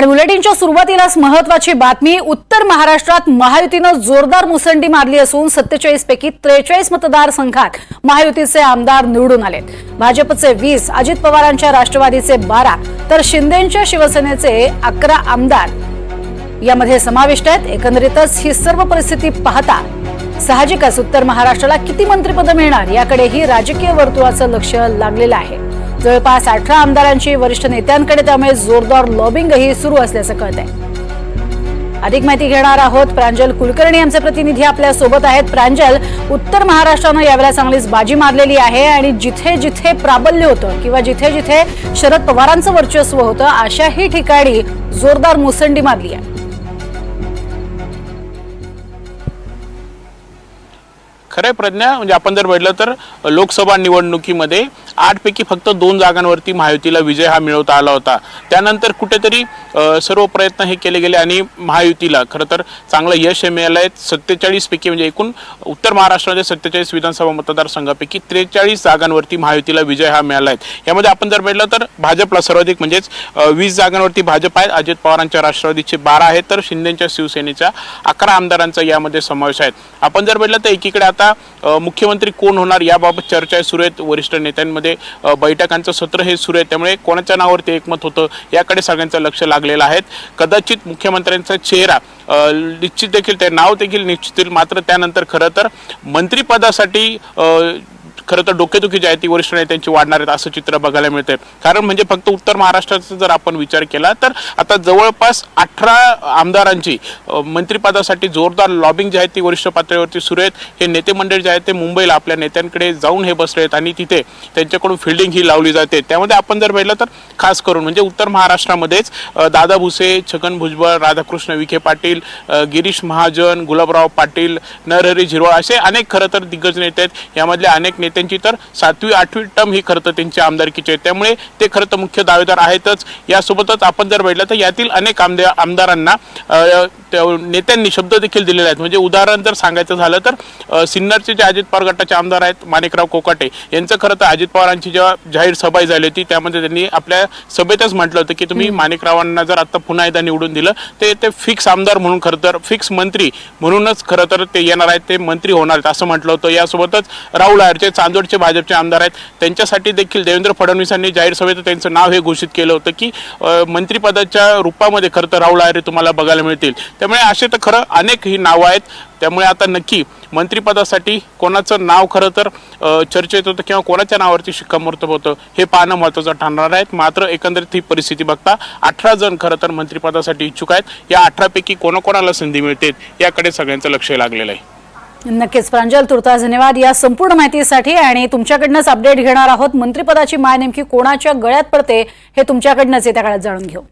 आणि बुलेटिनच्या सुरुवातीलाच महत्वाची बातमी उत्तर महाराष्ट्रात महायुतीनं जोरदार मुसंडी मारली असून सत्तेचाळीस पैकी त्रेचाळीस मतदारसंघात महायुतीचे आमदार निवडून आलेत. भाजपचे वीस अजित पवारांच्या राष्ट्रवादीचे बारा तर शिंदेच्या शिवसेनेचे अकरा आमदार यामध्ये समाविष्ट आहेत. एकंदरीतच ही सर्व परिस्थिती पाहता साहजिकच उत्तर महाराष्ट्राला किती मंत्रिपदं मिळणार याकडेही राजकीय वर्तुळाचं लक्ष लागलेलं आहे. जवळपास अठरा आमदारांची वरिष्ठ नेत्यांकडे त्यामुळे जोरदार लॉबिंगही सुरू असल्याचं कळत आहे अधिक माहिती घेणार आहोत प्रांजल कुलकर्णी आमचे प्रतिनिधी आपल्यासोबत आहेत. प्रांजल उत्तर महाराष्ट्रानं यावेळेला चांगलीच बाजी मारलेली आहे आणि जिथे जिथे प्राबल्य होतं किंवा जिथे जिथे शरद पवारांचं वर्चस्व होतं अशाही ठिकाणी जोरदार मुसंडी मारली आहे. खरं प्रज्ञा म्हणजे आपण जर बघितलं तर लोकसभा निवडणुकीमध्ये आठपैकी फक्त दोन जागांवरती महायुतीला विजय हा मिळवता आला होता. त्यानंतर कुठेतरी सर्व प्रयत्न हे केले गेले आणि महायुतीला खरं तर चांगलं यश हे मिळालं आहे सत्तेचाळीसपैकी म्हणजे एकूण उत्तर महाराष्ट्रामध्ये सत्तेचाळीस विधानसभा मतदारसंघापैकी त्रेचाळीस जागांवरती महायुतीला विजय हा मिळाला आहे यामध्ये आपण जर म्हटलं तर भाजपला सर्वाधिक म्हणजेच वीस जागांवरती भाजप आहेत. अजित पवारांच्या राष्ट्रवादीचे बारा आहेत तर शिंदेच्या शिवसेनेच्या अकरा आमदारांचा यामध्ये समावेश आहे. आपण जर म्हटलं तर एकीकडे आता मुख्यमंत्री कोण होणार याबाबत चर्चा सुरू आहेत. वरिष्ठ नेत्यांमध्ये म्हणजे, अ, बैठकांचं सत्र हे सुरू आहे. त्यामुळे कोणाच्या नावावरती एकमत होतं याकडे सगळ्यांचं लक्ष लागलेलं आहे. कदाचित मुख्यमंत्र्यांचा चेहरा निश्चित देखील ते नाव देखील निश्चित मात्र त्यानंतर खरं तर मंत्रिपदासाठी खरं तर डोकेदुखी जी आहे ती वरिष्ठ नेत्यांची वाढणार आहेत असं चित्र बघायला मिळतंय. कारण म्हणजे फक्त उत्तर महाराष्ट्राचा जर आपण विचार केला तर आता जवळपास अठरा आमदारांची मंत्रीपदासाठी मंत्रिपदासाठी जोरदार लॉबिंग जी आहे ती वरिष्ठ पातळीवरती सुरू आहेत. हे नेते मंडळ जे आहे ते मुंबईला आपल्या नेत्यांकडे जाऊन हे बसले आहेत आणि तिथे त्यांच्याकडून फिल्डिंग ही लावली जाते. त्यामध्ये आपण जर पाहिलं तर खास करून म्हणजे उत्तर महाराष्ट्रामध्येच दादा भुसे छगन भुजबळ राधाकृष्ण विखे पाटील गिरीश महाजन गुलाबराव पाटील नरहरी झिरवाळ असे अनेक खरं तर दिग्गज नेते आहेत. यामधले अनेक नेते नेत्यांची तर सातवी आठवी टर्म ही खरं तर त्यांची आमदारकीची आहे त्यामुळे ते खरं तर मुख्य दावेदार आहेतच. यासोबतच आपण जर बघितलं तर यातील अनेक आमदार आमदारांना नेत्यांनी शब्द देखील दिलेले आहेत. म्हणजे उदाहरण जर सांगायचं झालं तर सिन्नरचे जे अजित पवार गटाचे आमदार आहेत माणिकराव कोकाटे यांचं खरं तर अजित पवारांची जेव्हा जाहीर सभा झाली होती त्यामध्ये त्यांनी आपल्या सभेतच म्हटलं होतं की तुम्ही माणिकरावांना जर आता पुन्हा एकदा निवडून दिलं ते ते फिक्स आमदार म्हणून खरं तर फिक्स मंत्री म्हणूनच खरं तर ते येणार आहेत ते मंत्री होणार आहेत असं म्हटलं होतं. यासोबतच राहुल आयरचे चांदोडचे भाजपचे आमदार आहेत. त्यांच्यासाठी देखील देवेंद्र फडणवीसांनी जाहीर सभेत त्यांचं नाव हे घोषित केलं होतं की मंत्रीपदाच्या मंत्रिपदाच्या रूपामध्ये खरं तर राहुल आयरे तुम्हाला बघायला मिळतील. त्यामुळे असे तर खरं अनेक ही नावं आहेत. त्यामुळे आता नक्की मंत्रिपदासाठी कोणाचं नाव खरं तर चर्चेत होतं किंवा कोणाच्या नावावरती शिक्कामोर्तब होतं हे पाहणं महत्त्वाचं ठरणार आहे. मात्र एकंदरीत ही परिस्थिती बघता अठरा जण खरं तर मंत्रिपदासाठी इच्छुक आहेत. या अठरापैकी कोणाकोणाला संधी मिळते याकडे सगळ्यांचं लक्ष लागलेलं आहे. नक्कीच. प्रांजल तुर्ता धन्यवाद या संपूर्ण माहितीसाठी. आणि तुमच्याकडनंच अपडेट घेणार आहोत. मंत्रिपदाची माय नेमकी कोणाच्या गळ्यात पडते हे तुमच्याकडनंच येत्या काळात जाणून घेऊ.